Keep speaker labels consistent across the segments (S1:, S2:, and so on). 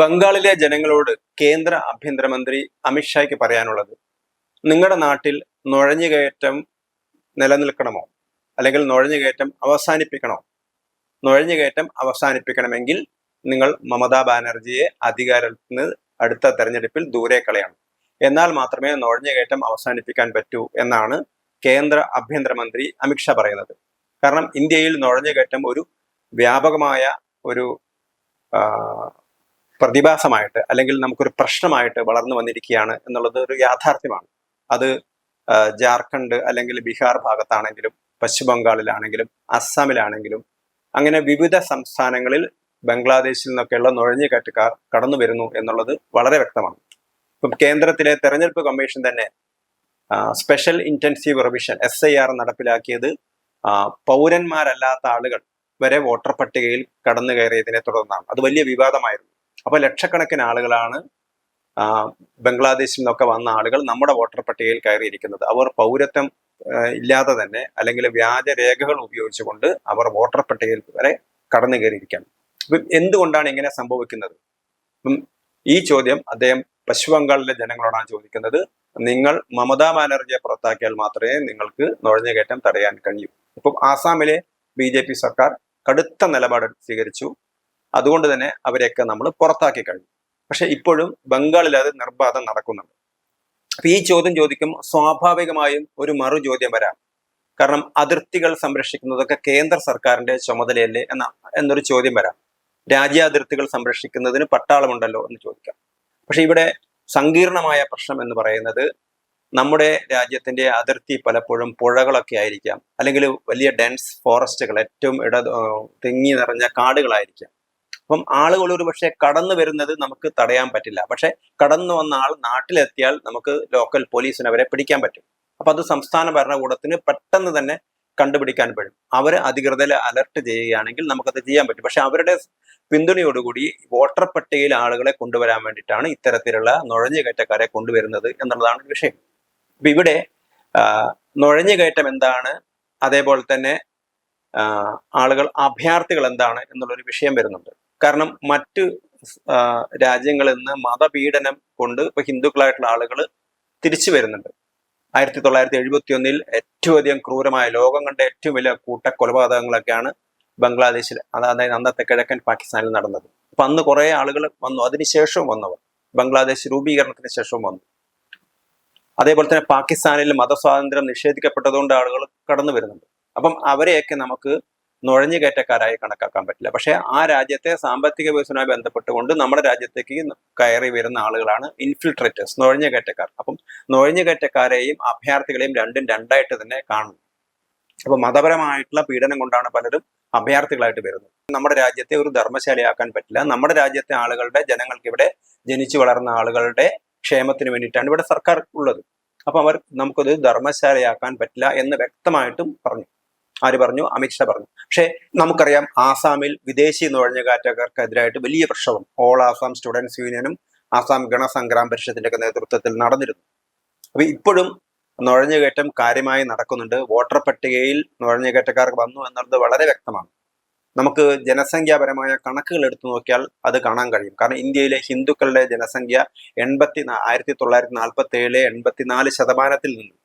S1: ബംഗാളിലെ ജനങ്ങളോട് കേന്ദ്ര ആഭ്യന്തരമന്ത്രി അമിത്ഷായ്ക്ക് പറയാനുള്ളത് നിങ്ങളുടെ നാട്ടിൽ നുഴഞ്ഞുകയറ്റം നിലനിൽക്കണമോ? അല്ലെങ്കിൽ നുഴഞ്ഞുകയറ്റം അവസാനിപ്പിക്കണോ? നുഴഞ്ഞുകയറ്റം അവസാനിപ്പിക്കണമെങ്കിൽ നിങ്ങൾ മമതാ ബാനർജിയെ അധികാരത്തിൽ നിന്ന് അടുത്ത തെരഞ്ഞെടുപ്പിൽ ദൂരെ കളയണം. എന്നാൽ മാത്രമേ നുഴഞ്ഞുകയറ്റം അവസാനിപ്പിക്കാൻ പറ്റൂ എന്നാണ് കേന്ദ്ര ആഭ്യന്തരമന്ത്രി അമിത്ഷാ പറയുന്നത്. കാരണം ഇന്ത്യയിൽ നുഴഞ്ഞുകയറ്റം ഒരു വ്യാപകമായ ഒരു പ്രതിഭാസമായിട്ട് അല്ലെങ്കിൽ നമുക്കൊരു പ്രശ്നമായിട്ട് വളർന്നു വന്നിരിക്കുകയാണ് എന്നുള്ളത് ഒരു യാഥാർത്ഥ്യമാണ്. അത് ജാർഖണ്ഡ് അല്ലെങ്കിൽ ബീഹാർ ഭാഗത്താണെങ്കിലും പശ്ചിമ ബംഗാളിലാണെങ്കിലും അസ്സാമിലാണെങ്കിലും അങ്ങനെ വിവിധ സംസ്ഥാനങ്ങളിൽ ബംഗ്ലാദേശിൽ നിന്നൊക്കെയുള്ള നുഴഞ്ഞുകയറ്റക്കാർ കടന്നു വരുന്നു എന്നുള്ളത് വളരെ വ്യക്തമാണ്. ഇപ്പം കേന്ദ്രത്തിലെ തെരഞ്ഞെടുപ്പ് കമ്മീഷൻ തന്നെ special intensive revision S I R നടപ്പിലാക്കിയത് പൗരന്മാരല്ലാത്ത ആളുകൾ വരെ വോട്ടർ പട്ടികയിൽ കടന്നു കയറിയതിനെ തുടർന്നാണ്. അത് വലിയ വിവാദമായിരുന്നു. അപ്പൊ ലക്ഷക്കണക്കിന് ആളുകളാണ് ബംഗ്ലാദേശിൽ നിന്നൊക്കെ വന്ന ആളുകൾ നമ്മുടെ വോട്ടർ പട്ടികയിൽ കയറിയിരിക്കുന്നത്. അവർ പൗരത്വം ഇല്ലാതെ തന്നെ അല്ലെങ്കിൽ വ്യാജ രേഖകൾ ഉപയോഗിച്ചുകൊണ്ട് അവർ വോട്ടർ പട്ടികയിൽ വരെ കടന്നു കയറിയിരിക്കുകയാണ്. അപ്പം എന്തുകൊണ്ടാണ് ഇങ്ങനെ സംഭവിക്കുന്നത്? ഈ ചോദ്യം അദ്ദേഹം പശ്ചിമ ബംഗാളിലെ ജനങ്ങളോടാണ് ചോദിക്കുന്നത്. നിങ്ങൾ മമതാ ബാനർജിയെ പുറത്താക്കിയാൽ മാത്രമേ നിങ്ങൾക്ക് നുഴഞ്ഞുകയറ്റം തടയാൻ കഴിയൂ. ഇപ്പം ആസാമിലെ ബി സർക്കാർ കടുത്ത നിലപാട് സ്വീകരിച്ചു. അതുകൊണ്ട് തന്നെ അവരെയൊക്കെ നമ്മൾ പുറത്താക്കി കഴിഞ്ഞു. പക്ഷെ ഇപ്പോഴും ബംഗാളിൽ അത് നിർബാധം നടക്കുന്നുണ്ട്. അപ്പൊ ഈ ചോദ്യം ചോദിക്കും സ്വാഭാവികമായും ഒരു മറു ചോദ്യം വരാം. കാരണം അതിർത്തികൾ സംരക്ഷിക്കുന്നതൊക്കെ കേന്ദ്ര സർക്കാരിന്റെ ചുമതലയല്ലേ എന്ന എന്നൊരു ചോദ്യം വരാം. രാജ്യാതിർത്തികൾ സംരക്ഷിക്കുന്നതിന് പട്ടാളമുണ്ടല്ലോ എന്ന് ചോദിക്കാം. പക്ഷെ ഇവിടെ സങ്കീർണമായ പ്രശ്നം എന്ന് പറയുന്നത് നമ്മുടെ രാജ്യത്തിന്റെ അതിർത്തി പലപ്പോഴും പുഴകളൊക്കെ ആയിരിക്കാം. അല്ലെങ്കിൽ വലിയ ഡെൻസ് ഫോറസ്റ്റുകൾ ഏറ്റവും ഇട തിങ്ങി നിറഞ്ഞ കാടുകളായിരിക്കാം. അപ്പം ആളുകൾ ഒരു പക്ഷേ കടന്നു വരുന്നത് നമുക്ക് തടയാൻ പറ്റില്ല. പക്ഷെ കടന്നു വന്ന ആൾ നാട്ടിലെത്തിയാൽ നമുക്ക് ലോക്കൽ പോലീസിന് അവരെ പിടിക്കാൻ പറ്റും. അപ്പൊ അത് സംസ്ഥാന ഭരണകൂടത്തിന് പെട്ടെന്ന് തന്നെ കണ്ടുപിടിക്കാൻ പറ്റും. അവരെ അധികൃതരെ അലർട്ട് ചെയ്യുകയാണെങ്കിൽ നമുക്കത് ചെയ്യാൻ പറ്റും. പക്ഷെ അവരുടെ പിന്തുണയോടുകൂടി വോട്ടർ പട്ടികയിൽ ആളുകളെ കൊണ്ടുവരാൻ വേണ്ടിയിട്ടാണ് ഇത്തരത്തിലുള്ള നുഴഞ്ഞുകയറ്റക്കാരെ കൊണ്ടുവരുന്നത് എന്നുള്ളതാണ് വിഷയം. അപ്പൊ ഇവിടെ നുഴഞ്ഞു നുഴഞ്ഞുകയറ്റം എന്താണ്? അതേപോലെ തന്നെ ആളുകൾ അഭയാർത്ഥികൾ എന്താണ്? എന്നുള്ളൊരു വിഷയം വരുന്നുണ്ട്. കാരണം മറ്റ് രാജ്യങ്ങളിൽ നിന്ന് മതപീഡനം കൊണ്ട് ഇപ്പൊ ഹിന്ദുക്കളായിട്ടുള്ള ആളുകൾ തിരിച്ചു വരുന്നുണ്ട്. ആയിരത്തി തൊള്ളായിരത്തി എഴുപത്തി ഒന്നിൽ ഏറ്റവും അധികം ക്രൂരമായ ലോകം കണ്ട ഏറ്റവും വലിയ കൂട്ട കൊലപാതകങ്ങളൊക്കെയാണ് ബംഗ്ലാദേശിൽ അതായത് അന്നത്തെ കിഴക്കൻ പാകിസ്ഥാനിൽ നടന്നത്. അപ്പൊ അന്ന് കുറെ ആളുകൾ വന്നു. അതിനുശേഷവും വന്നവർ. ബംഗ്ലാദേശ് രൂപീകരണത്തിന് ശേഷവും വന്നു. അതേപോലെ തന്നെ പാകിസ്ഥാനിൽ മതസ്വാതന്ത്ര്യം നിഷേധിക്കപ്പെട്ടതുകൊണ്ട് ആളുകൾ കടന്നു വരുന്നുണ്ട്. അപ്പം അവരെയൊക്കെ നമുക്ക് നുഴഞ്ഞുകയറ്റക്കാരായി കണക്കാക്കാൻ പറ്റില്ല. പക്ഷെ ആ രാജ്യത്തെ സാമ്പത്തിക വികസനവുമായി ബന്ധപ്പെട്ടുകൊണ്ട് നമ്മുടെ രാജ്യത്തേക്ക് കയറി വരുന്ന ആളുകളാണ് ഇൻഫിൽട്രേറ്റേഴ്സ് നുഴഞ്ഞു കയറ്റക്കാർ. അപ്പം നുഴഞ്ഞു കയറ്റക്കാരെയും അഭയാർത്ഥികളെയും രണ്ടും രണ്ടായിട്ട് തന്നെ കാണുന്നു. അപ്പൊ മതപരമായിട്ടുള്ള പീഡനം കൊണ്ടാണ് പലരും അഭയാർത്ഥികളായിട്ട് വരുന്നത്. നമ്മുടെ രാജ്യത്തെ ഒരു ധർമ്മശാലയാക്കാൻ പറ്റില്ല. നമ്മുടെ രാജ്യത്തെ ആളുകളുടെ ജനങ്ങൾക്ക് ഇവിടെ ജനിച്ചു വളർന്ന ആളുകളുടെ ക്ഷേമത്തിന് വേണ്ടിയിട്ടാണ് ഇവിടെ സർക്കാർ ഉള്ളത്. അപ്പൊ അവർ നമുക്കത് ധർമ്മശാലയാക്കാൻ പറ്റില്ല എന്ന് വ്യക്തമായിട്ടും പറഞ്ഞു. ആര് പറഞ്ഞു? അമിത്ഷാ പറഞ്ഞു. പക്ഷേ നമുക്കറിയാം ആസാമിൽ വിദേശി നുഴഞ്ഞുകാറ്റക്കാർക്കെതിരായിട്ട് വലിയ പ്രക്ഷോഭം. ഓൾ ആസാം സ്റ്റുഡൻസ് യൂണിയനും ആസാം ഗണസംഗ്രാം പരിഷത്തിന്റെ ഒക്കെ നേതൃത്വത്തിൽ നടന്നിരുന്നു. അപ്പൊ ഇപ്പോഴും നുഴഞ്ഞുകയറ്റം കാര്യമായി നടക്കുന്നുണ്ട്. വോട്ടർ പട്ടികയിൽ നുഴഞ്ഞുകയറ്റക്കാർ വന്നു എന്നുള്ളത് വളരെ വ്യക്തമാണ്. നമുക്ക് ജനസംഖ്യാപരമായ കണക്കുകൾ എടുത്തു നോക്കിയാൽ അത് കാണാൻ കഴിയും. കാരണം ഇന്ത്യയിലെ ഹിന്ദുക്കളുടെ ജനസംഖ്യ എൺപത്തി ആയിരത്തി തൊള്ളായിരത്തി നാൽപ്പത്തി ഏഴിലെ എൺപത്തിനാല് ശതമാനത്തിൽ നിന്നും.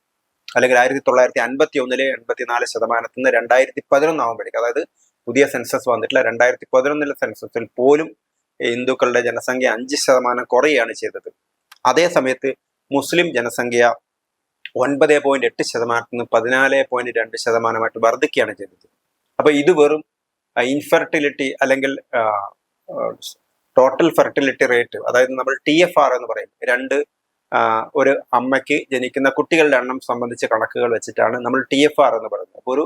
S1: അല്ലെങ്കിൽ ആയിരത്തി തൊള്ളായിരത്തി അൻപത്തി ഒന്നിലെ എൺപത്തിനാല് ശതമാനത്തിൽ നിന്ന് രണ്ടായിരത്തി പതിനൊന്ന് ആകുമ്പോഴേക്ക് അതായത് പുതിയ സെൻസസ് വന്നിട്ടില്ല രണ്ടായിരത്തി പതിനൊന്നിലെ സെൻസസിൽ പോലും ഹിന്ദുക്കളുടെ ജനസംഖ്യ അഞ്ച് ശതമാനം കുറയുകയാണ് ചെയ്തത്. അതേ സമയത്ത് മുസ്ലിം ജനസംഖ്യ ഒൻപത് പോയിന്റ് എട്ട് ശതമാനത്തിൽ നിന്ന് പതിനാല് പോയിന്റ് രണ്ട് ശതമാനമായിട്ട് വർദ്ധിക്കുകയാണ് ചെയ്തത്. അപ്പൊ ഇത് വെറും ഇൻഫെർട്ടിലിറ്റി അല്ലെങ്കിൽ ടോട്ടൽ ഫെർട്ടിലിറ്റി റേറ്റ് അതായത് നമ്മൾ ടി എഫ് ആർ എന്ന് പറയും. രണ്ട് ഒരു അമ്മയ്ക്ക് ജനിക്കുന്ന കുട്ടികളുടെ എണ്ണം സംബന്ധിച്ച കണക്കുകൾ വെച്ചിട്ടാണ് നമ്മൾ ടി എഫ് ആർ എന്ന് പറയുന്നത്. അപ്പോൾ ഒരു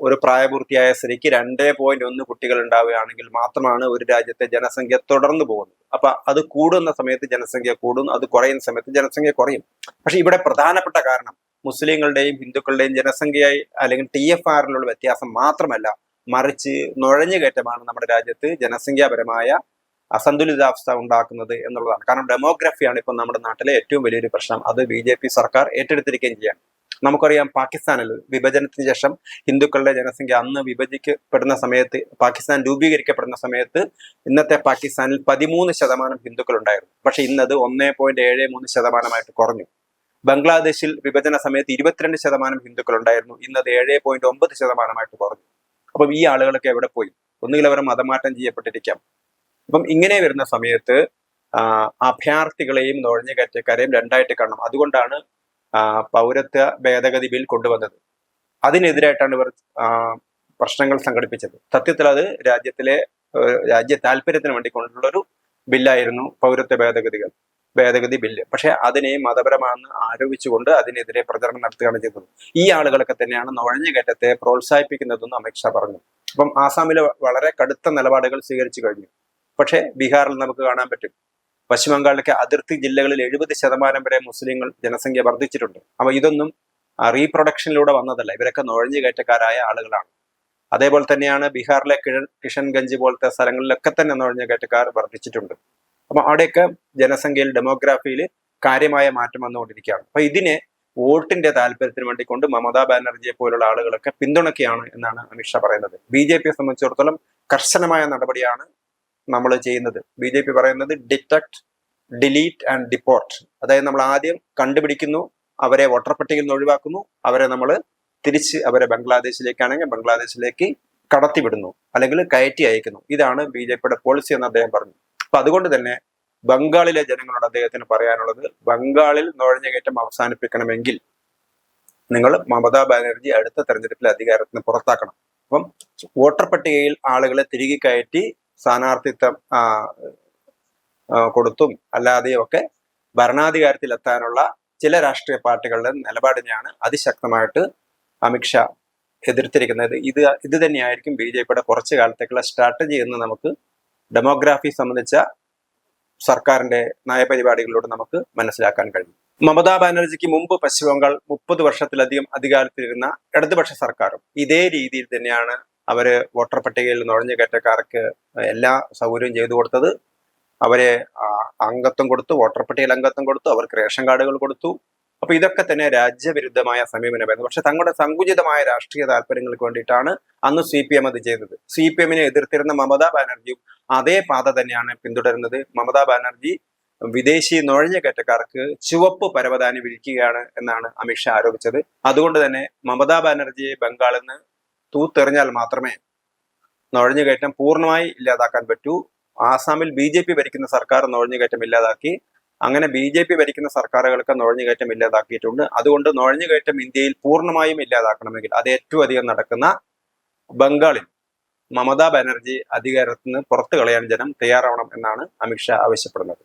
S1: ഒരു പ്രായപൂർത്തിയായ സ്ത്രീക്ക് രണ്ടേ പോയിന്റ് ഒന്ന് കുട്ടികൾ ഉണ്ടാവുകയാണെങ്കിൽ മാത്രമാണ് ഒരു രാജ്യത്തെ ജനസംഖ്യ തുടർന്നു പോകുന്നത്. അപ്പൊ അത് കൂടുന്ന സമയത്ത് ജനസംഖ്യ കൂടും അത് കുറയുന്ന സമയത്ത് ജനസംഖ്യ കുറയും. പക്ഷെ ഇവിടെ പ്രധാനപ്പെട്ട കാരണം മുസ്ലിങ്ങളുടെയും ഹിന്ദുക്കളുടെയും ജനസംഖ്യയായി അല്ലെങ്കിൽ ടി എഫ് ആറിലുള്ള വ്യത്യാസം മാത്രമല്ല മറിച്ച് നുഴഞ്ഞുകയറ്റമാണ് നമ്മുടെ രാജ്യത്ത് ജനസംഖ്യാപരമായ അസന്തുലിതാവസ്ഥ ഉണ്ടാക്കുന്നത് എന്നുള്ളതാണ്. കാരണം ഡെമോഗ്രഫിയാണ് ഇപ്പം നമ്മുടെ നാട്ടിലെ ഏറ്റവും വലിയൊരു പ്രശ്നം. അത് ബി ജെ പി സർക്കാർ ഏറ്റെടുത്തിരിക്കുകയും ചെയ്യാണ്. നമുക്കറിയാം പാകിസ്ഥാനിൽ വിഭജനത്തിന് ശേഷം ഹിന്ദുക്കളുടെ ജനസംഖ്യ അന്ന് വിഭജിക്കപ്പെടുന്ന സമയത്ത് പാകിസ്ഥാൻ രൂപീകരിക്കപ്പെടുന്ന സമയത്ത് ഇന്നത്തെ പാകിസ്ഥാനിൽ പതിമൂന്ന് ശതമാനം ഹിന്ദുക്കൾ ഉണ്ടായിരുന്നു പക്ഷെ ഇന്നത് ഒന്നേ പോയിന്റ് ഏഴ് മൂന്ന് ശതമാനമായിട്ട് കുറഞ്ഞു. ബംഗ്ലാദേശിൽ വിഭജന സമയത്ത് ഇരുപത്തിരണ്ട് ശതമാനം ഹിന്ദുക്കൾ ഉണ്ടായിരുന്നു ഇന്നത് ഏഴ് പോയിന്റ് ഒമ്പത് ശതമാനമായിട്ട് കുറഞ്ഞു. അപ്പം ഈ ആളുകളൊക്കെ എവിടെ പോയി? ഒന്നുകിൽ അവർ മതമാറ്റം ചെയ്യപ്പെട്ടിരിക്കാം. അപ്പം ഇങ്ങനെ വരുന്ന സമയത്ത് അഭയാർത്ഥികളെയും നുഴഞ്ഞുകയറ്റക്കാരെയും രണ്ടായിട്ട് കാണണം. അതുകൊണ്ടാണ് പൗരത്വ ഭേദഗതി ബിൽ കൊണ്ടുവന്നത്. അതിനെതിരായിട്ടാണ് ഇവർ പ്രശ്നങ്ങൾ സംഘടിപ്പിച്ചത്. സത്യത്തിൽ അത് രാജ്യത്തിലെ രാജ്യ താല്പര്യത്തിന് വേണ്ടി കൊണ്ടുള്ള ഒരു ബില്ലായിരുന്നു പൗരത്വ ഭേദഗതികൾ ഭേദഗതി ബില്ല്. പക്ഷെ അതിനെ മതപരമാണെന്ന് ആരോപിച്ചുകൊണ്ട് അതിനെതിരെ പ്രചരണം നടത്തുകയാണ് ചെയ്തത്. ഈ ആളുകളൊക്കെ തന്നെയാണ് നുഴഞ്ഞുകയറ്റത്തെ പ്രോത്സാഹിപ്പിക്കുന്നതെന്ന് അമിത്ഷാ പറഞ്ഞു. അപ്പം ആസാമിലെ വളരെ കടുത്ത നിലപാടുകൾ സ്വീകരിച്ചു കഴിഞ്ഞു. പക്ഷേ ബീഹാറിൽ നമുക്ക് കാണാൻ പറ്റും. പശ്ചിമ ബംഗാളിലൊക്കെ അതിർത്തി ജില്ലകളിൽ എഴുപത് ശതമാനം വരെ മുസ്ലിങ്ങൾ ജനസംഖ്യ വർദ്ധിച്ചിട്ടുണ്ട്. അപ്പോൾ ഇതൊന്നും റീപ്രൊഡക്ഷനിലൂടെ വന്നതല്ല. ഇവരൊക്കെ നുഴഞ്ഞു കയറ്റക്കാരായ ആളുകളാണ്. അതേപോലെ തന്നെയാണ് ബീഹാറിലെ കിഴ- കിഷൻഗഞ്ച് പോലത്തെ സ്ഥലങ്ങളിലൊക്കെ തന്നെ നുഴഞ്ഞു കയറ്റക്കാർ വർദ്ധിച്ചിട്ടുണ്ട്. അപ്പൊ അവിടെയൊക്കെ ജനസംഖ്യയിൽ ഡെമോഗ്രാഫിയിൽ കാര്യമായ മാറ്റം വന്നുകൊണ്ടിരിക്കുകയാണ്. അപ്പൊ ഇതിനെ വോട്ടിന്റെ താല്പര്യത്തിന് വേണ്ടി കൊണ്ട് മമതാ ബാനർജിയെ പോലുള്ള ആളുകളൊക്കെ പിന്തുണയ്ക്കുകയാണ് എന്നാണ് അമിത്ഷാ പറയുന്നത്. ബി ജെ പിയെ സംബന്ധിച്ചിടത്തോളം കർശനമായ നടപടിയാണ് നമ്മൾ ചെയ്യുന്നത്. ബി ജെ പി പറയുന്നത് ഡിറ്റക്ട് ഡിലീറ്റ് ആൻഡ് ഡിപ്പോർട്ട്. അതായത് നമ്മൾ ആദ്യം കണ്ടുപിടിക്കുന്നു അവരെ വോട്ടർ പട്ടികയിൽ നിന്ന് ഒഴിവാക്കുന്നു അവരെ നമ്മൾ തിരിച്ച് അവരെ ബംഗ്ലാദേശിലേക്കാണെങ്കിൽ ബംഗ്ലാദേശിലേക്ക് കടത്തിവിടുന്നു അല്ലെങ്കിൽ കയറ്റി അയക്കുന്നു. ഇതാണ് ബി ജെ പിയുടെ പോളിസി എന്ന് അദ്ദേഹം പറഞ്ഞു. അപ്പൊ അതുകൊണ്ട് തന്നെ ബംഗാളിലെ ജനങ്ങളോട് അദ്ദേഹത്തിന് പറയാനുള്ളത് ബംഗാളിൽ നുഴഞ്ഞുകയറ്റം അവസാനിപ്പിക്കണമെങ്കിൽ നിങ്ങൾ മമതാ ബാനർജി അടുത്ത തെരഞ്ഞെടുപ്പിലെ അധികാരത്തിന് പുറത്താക്കണം. അപ്പം വോട്ടർ പട്ടികയിൽ ആളുകളെ തിരികെ കയറ്റി സ്ഥാനാർത്ഥിത്വം കൊടുത്തും അല്ലാതെയും ഒക്കെ ഭരണാധികാരത്തിൽ എത്താനുള്ള ചില രാഷ്ട്രീയ പാർട്ടികളുടെ നിലപാടിനെയാണ് അതിശക്തമായിട്ട് അമിത്ഷാ എതിർത്തിരിക്കുന്നത്. ഇത് ഇത് തന്നെയായിരിക്കും ബി ജെ പിയുടെ കുറച്ച് കാലത്തേക്കുള്ള സ്ട്രാറ്റജി എന്ന് നമുക്ക് ഡെമോഗ്രാഫി സംബന്ധിച്ച സർക്കാരിന്റെ നയപരിപാടികളിലൂടെ നമുക്ക് മനസ്സിലാക്കാൻ കഴിയും. മമതാ ബാനർജിക്ക് മുമ്പ് പശ്ചിമ ബംഗാൾ മുപ്പത് വർഷത്തിലധികം അധികാരത്തിലിരുന്ന ഇടതുപക്ഷ സർക്കാരും ഇതേ രീതിയിൽ തന്നെയാണ് അവർ വോട്ടർ പട്ടികയിൽ നുഴഞ്ഞുകയറ്റക്കാർക്ക് എല്ലാ സൗകര്യവും ചെയ്തു കൊടുത്തത് അവരെ അംഗത്വം കൊടുത്തു വോട്ടർ പട്ടികയിൽ അംഗത്വം കൊടുത്തു അവർക്ക് റേഷൻ കാർഡുകൾ കൊടുത്തു. അപ്പൊ ഇതൊക്കെ തന്നെ രാജ്യവിരുദ്ധമായ സമീപനമായിരുന്നു. പക്ഷെ തങ്ങളുടെ സങ്കുചിതമായ രാഷ്ട്രീയ താല്പര്യങ്ങൾക്ക് വേണ്ടിയിട്ടാണ് അന്ന് സി പി എം അത് ചെയ്തത്. സി പി എമ്മിനെ എതിർത്തിരുന്ന മമതാ ബാനർജിയും അതേ പാത തന്നെയാണ് പിന്തുടരുന്നത്. മമതാ ബാനർജി വിദേശി നുഴഞ്ഞ കയറ്റക്കാർക്ക് ചുവപ്പ് പരവതാനി വിരിക്കുകയാണ് എന്നാണ് അമിത്ഷാ ആരോപിച്ചത്. അതുകൊണ്ട് തന്നെ മമതാ ബാനർജിയെ ബംഗാളിൽ നിന്ന് തൂത്തെറിഞ്ഞാൽ മാത്രമേ നുഴഞ്ഞുകയറ്റം പൂർണമായി ഇല്ലാതാക്കാൻ പറ്റൂ. ആസാമിൽ ബി ജെ പി ഭരിക്കുന്ന സർക്കാർ നുഴഞ്ഞുകയറ്റം ഇല്ലാതാക്കി. അങ്ങനെ ബി ജെ പി ഭരിക്കുന്ന സർക്കാരുകൾക്ക് നുഴഞ്ഞുകയറ്റം ഇല്ലാതാക്കിയിട്ടുണ്ട്. അതുകൊണ്ട് നുഴഞ്ഞുകയറ്റം ഇന്ത്യയിൽ പൂർണമായും ഇല്ലാതാക്കണമെങ്കിൽ അത് ഏറ്റവും അധികം നടക്കുന്ന ബംഗാളിൽ മമതാ ബാനർജി അധികാരത്തിന് പുറത്തു കളയാൻ ജനം തയ്യാറാവണം എന്നാണ് അമിത്ഷാ ആവശ്യപ്പെടുന്നത്.